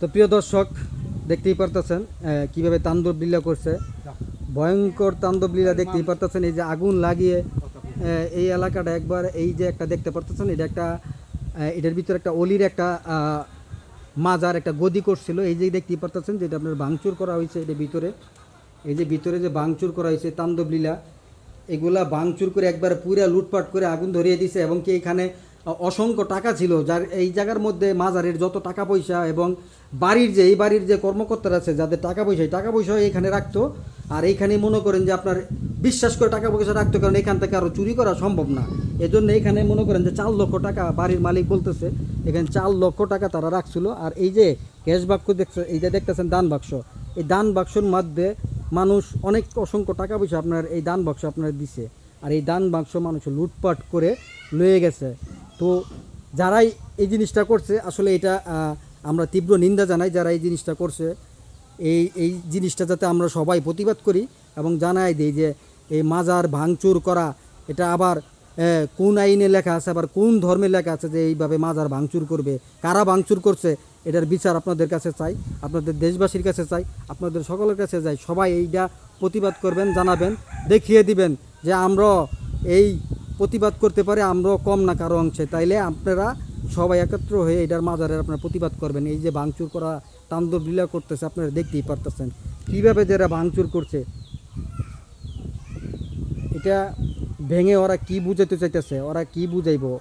তো প্রিয় দর্শক দেখতেই পারতেছেন কীভাবে তাণ্ডব লীলা করছে। ভয়ঙ্কর তাণ্ডব লীলা দেখতেই পারতেছেন এই যে আগুন লাগিয়ে এই এলাকাটা একবার এই যে একটা দেখতে পারতেছেন এটা একটা এটার ভিতরে একটা অলির একটা মাজার একটা গদি করছিল। এই যে দেখতেই পারতেছেন যেটা আপনার ভাঙচুর করা হয়েছে এটার ভিতরে। এই যে ভিতরে যে ভাঙচুর করা হয়েছে তাণ্ডব লীলা এগুলা ভাঙচুর করে একবার পুরা লুটপাট করে আগুন ধরিয়ে দিছে এবং কি এখানে অসংখ্য টাকা ছিল, যার এই জায়গার মধ্যে মাজারের যত টাকা পয়সা এবং বাড়ির যে, এই বাড়ির যে কর্মকর্তারা আছে, যাদের টাকা পয়সা টাকা পয়সা এখানে রাখতো। আর এইখানে মনে করেন যে আপনার বিশ্বাস করে টাকা পয়সা রাখতো, কারণ এখান থেকে আরও চুরি করা সম্ভব না। এজন্য এখানে মনে করেন যে চার লক্ষ টাকা বাড়ির মালিক বলতেছে, এখানে চার লক্ষ টাকা তারা রাখছিল। আর এই যে ক্যাশ বাক্স দেখছে, এই যে দেখতেছেন দান বাক্স, এই দান বাক্সর মধ্যে মানুষ অনেক অসংখ্য টাকা পয়সা আপনার এই দান বাক্স আপনার দিছে। আর এই দান বাক্স মানুষ লুটপাট করে লয়ে গেছে। তো যারাই এই জিনিসটা করছে, আসলে এটা আমরা তীব্র নিন্দা জানাই যারা এই জিনিসটা করছে। এই এই জিনিসটা যাতে আমরা সবাই প্রতিবাদ করি এবং জানাই দিই যে এই মাজার ভাঙচুর করা, এটা আবার কোন আইনে লেখা আছে, আবার কোন ধর্মে লেখা আছে যে এইভাবে মাজার ভাঙচুর করবে, কারা ভাঙচুর করছে, এটার বিচার আপনাদের কাছে চাই, আপনাদের দেশবাসীর কাছে চাই, আপনাদের সকলের কাছে চাই, সবাই এইটা প্রতিবাদ করবেন, জানাবেন, দেখিয়ে দিবেন যে আমরা এই প্রতিবাদ করতে পারে, আমরাও কম না কারও অংশে। তাইলে আপনারা সবাই একত্র হয়ে এটার মাজারের আপনারা প্রতিবাদ করবেন। এই যে ভাঙচুর করা, তাণ্ডব লীলা করতেছে, আপনারা দেখতেই পারতেছেন। কীভাবে যারা ভাঙচুর করছে? এটা ভেঙে ওরা কি বুঝাতে চাইতেছে? ওরা কি বুঝাইবো?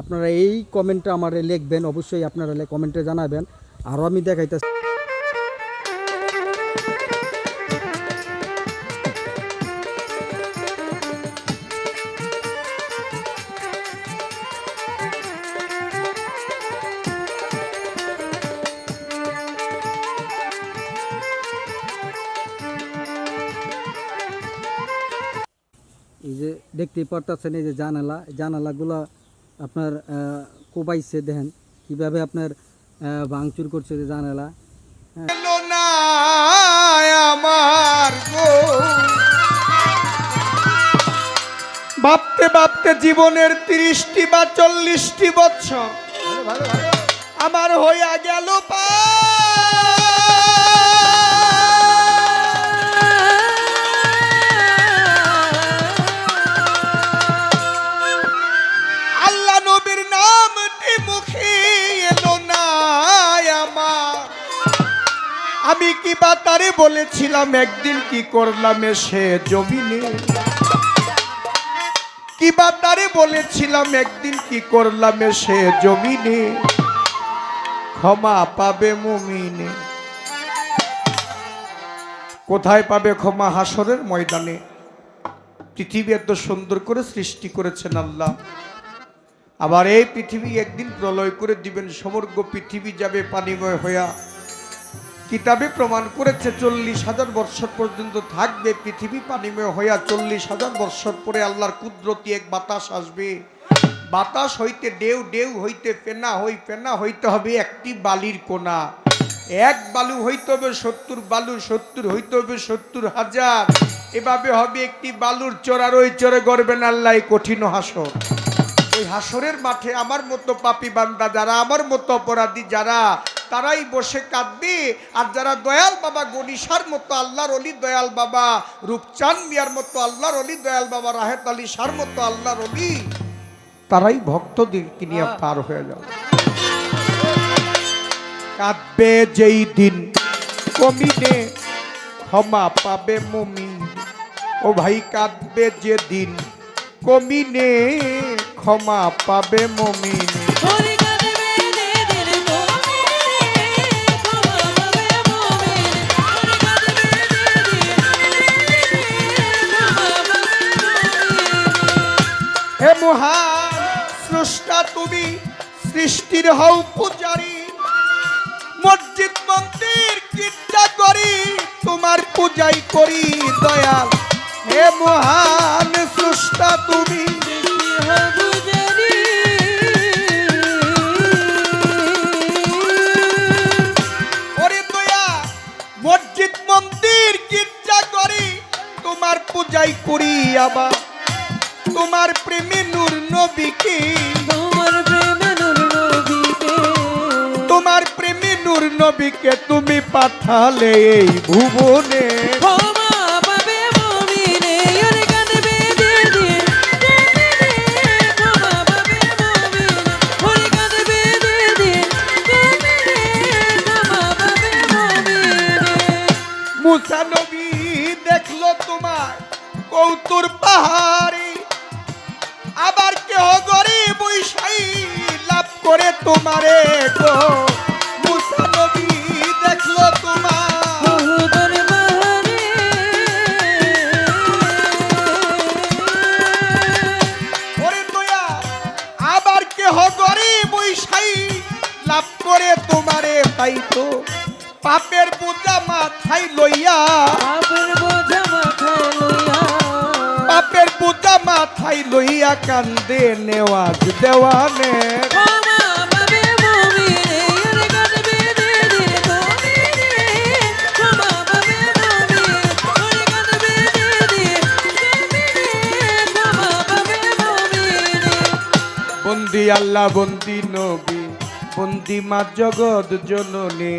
আপনারা এই কমেন্টটা আমারে লিখবেন, অবশ্যই আপনারা কমেন্টে জানাবেন। আরও আমি দেখাইতেছি। দেখতেই পারতেছেন এই যে জানালা জানালাগুলো আপনার কোবাইছে দেখেন কীভাবে আপনার ভাঙচুর করছে যে জানালা। আমার ভাবতে ভাবতে জীবনের তিরিশটি বা চল্লিশটি বছর আমার হইয়া গেল আল্লাহ বলেছিলাম একদিন কি করলাম সে জমিনে? কি বা তারে বলেছিলাম, একদিন কি করলাম সে জমিনে? ক্ষমা পাবে মুমিনে। কোথায় পাবে ক্ষমা? হাসরের ময়দানে। পৃথিবী এত সুন্দর করে সৃষ্টি করেছেন আল্লাহ। আবার এই পৃথিবী একদিন প্রলয় করে দিবেন, সমগ্র পৃথিবী যাবে পানিময় হইয়া। কিতাবে প্রমাণ করেছে, চল্লিশ হাজার বৎসর পর্যন্ত থাকবে, পৃথিবী পানিময় হইয়া চল্লিশ হাজার বৎসর পরে আল্লাহর কুদরতি এক বাতাস আসবে। বাতাস হইতে ডেউ ডেউ হইতে ফেনা, হই ফেনা হইতে হবে একটি বালির কোনা। এক বালু হইতে হবে সত্তর, বালু সত্তর হইতে হবে সত্তর হাজার। এভাবে হবে একটি বালুর চোরার ওই চরে গড়বেন আল্লাহ কঠিন হাসর। ওই হাসরের মাঠে আমার মতো পাপি বান্দা যারা, আমার মতো অপরাধী যারা তারাই বসে কাঁদবে। আর যারা দয়াল বাবা গনিসার মতো আল্লাহর অলি দয়াল বাবা রূপচান মিয়ার মতো আল্লাহর অলি দয়াল বাবা রাহেত আলী সার মতো আল্লাহর অলি তারাই ভক্তদেরকে নিয়ে পার হয়ে যাবে কাঁদবে যেই দিন কমিনে ক্ষমা পাবে মমি ও ভাই কাঁদবে যে দিন কমিনে ক্ষমা পাবে মমিনে। মহান স্রষ্টা তুমি, সৃষ্টির হও পূজারি। মসজিদ মন্দির কীর্তা করি, তোমার পূজাই করি দয়াল। হে মহান স্রষ্টা তুমি পাবে মুমিনে মুসা নবী দেখল তোমার কৌতুর পাহাড়ি। আবার কেহ গরিব লাভ করে তোমারে গো। তোমারে তাই তো পাপের বোঝা মাথায় লইয়া। আপন বোঝা মাথায় লইয়া। পাপের বোঝা মাথায় লইয়া কান্দে নেওয়াজ দেওয়ানে। বন্দি আল্লাহ বন্দি নবী। বন্দি মা জগৎ জননী,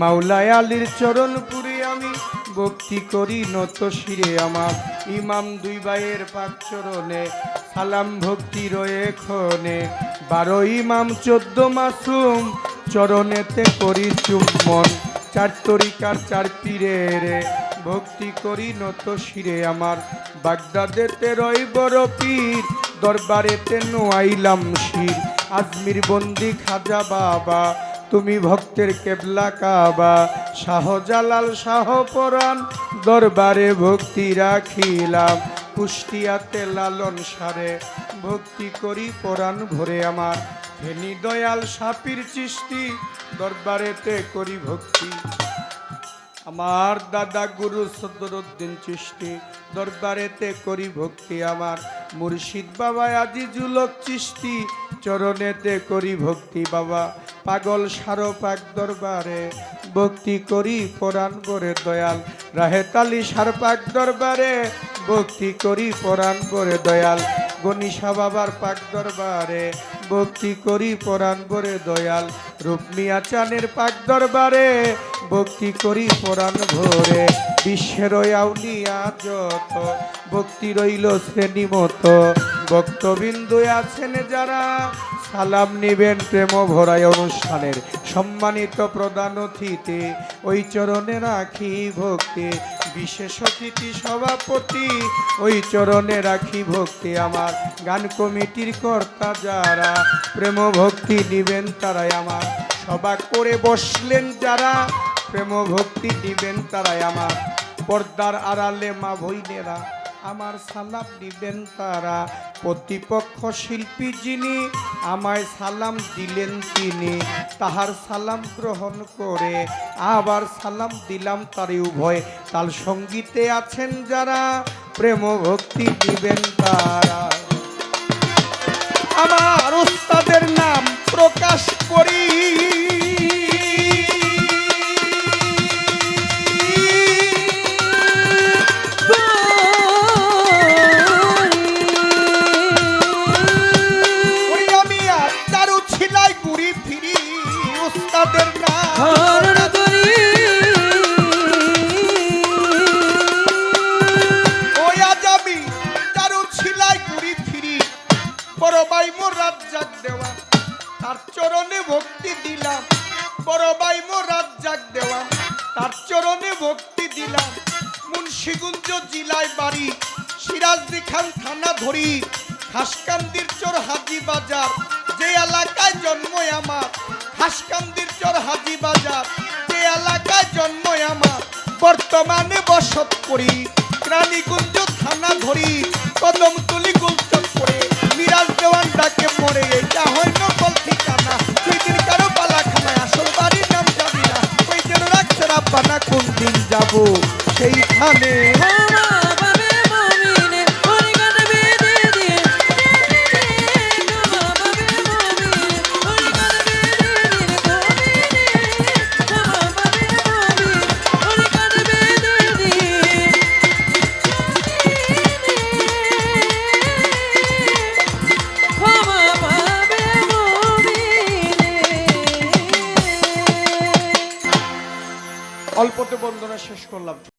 মাওলায় আলীর চরণ পুরে আমি ভক্তি করি নত শিরে আমার। ইমাম দুই ভাইয়ের পাক চরণে, সালাম ভক্তি রয়ে খনে বারো ইমাম, চোদ্দ মাসুম, চরণেতে করি চুম্বন চার তরিকার চার পীরে রে ভক্তি করি নত শিরে আমার। বাগদাদেতে রই বড় পীর, দরবারেতে নোয়াইলাম শির। আজমির বন্দি খাজা বাবা, তুমি ভক্তের কেবলা কাবা। শাহজালাল শাহ পরাণ দরবারে ভক্তি রাখিলাম, কুষ্টিয়াতে লালন সারে। ভক্তি করি পরাণ ভরে আমার ফেনি দয়াল সাপির চিষ্টি, দরবারেতে করি ভক্তি। আমার দাদা গুরু সদরুদ্দিন চিষ্টি, দরবারেতে করি ভক্তি আমার। মুর্শিদ বাবা আজিজুলক চিষ্টি চরণেতে করি ভক্তি বাবা। পাগল সারো পাক দরবারে, ভক্তি করি পরাণ করে দয়াল। রাহেতালি সার পাক দরবারে, ভক্তি করি পরাণ করে দয়াল। গণিসা বাবার পাক দরবারে, ভক্তি করি পরাণ করে দয়াল। রূপমিয়া চানের পাক দরবারে, ভক্তি করি পরাণ ভরে। বিশ্বের আউলিয়া যত, ভক্তি রইল শ্রেণি মতো ভক্তবিন্দু আছেন যারা, সালাম নিবেন প্রেম ভরাই অনুষ্ঠানের। সম্মানিত প্রধান অতিথি, ওই চরণে রাখি ভক্তি। বিশেষ অতিথি সভাপতি, ওই চরণে রাখি ভক্তি আমার। গান কমিটির কর্তা যারা প্রেম ভক্তি নিবেন তারাই আমার। সভা করে বসলেন যারা প্রেম ভক্তি নিবেন তারাই আমার। পর্দার আড়ালে মা ভৈনেরা, আমার সালাম দিবেন তারা। প্রতিপক্ষ শিল্পী যিনি, আমায় সালাম দিলেন তিনি। তাহার সালাম গ্রহণ করে আবার সালাম দিলাম তারই উভয়। তাল সঙ্গীতে আছেন যারা প্রেম ভক্তি দিবেন তারা। উস্তাদের নাম প্রকাশ করি। ধরি হাসকান্দির চর হাজি বাজার, যে এলাকায় জন্ম আমার। হাসকান্দির হাজি বাজার, যে এলাকায় জন্ম আমার। বর্তমানে বসত করি রানীগঞ্জ থানা ধরি, কদম তুলি গুলচক করে মিরাজ দেওয়ান ডাকে মরে এটা হয় নকল ঠিকানা। তুই দিন কারও আসল নাম যাবি না। ওই যেন রাখছে রাব্বানা কোন দিন যাব? সেইখানে অল্পতে শেষ করলাম।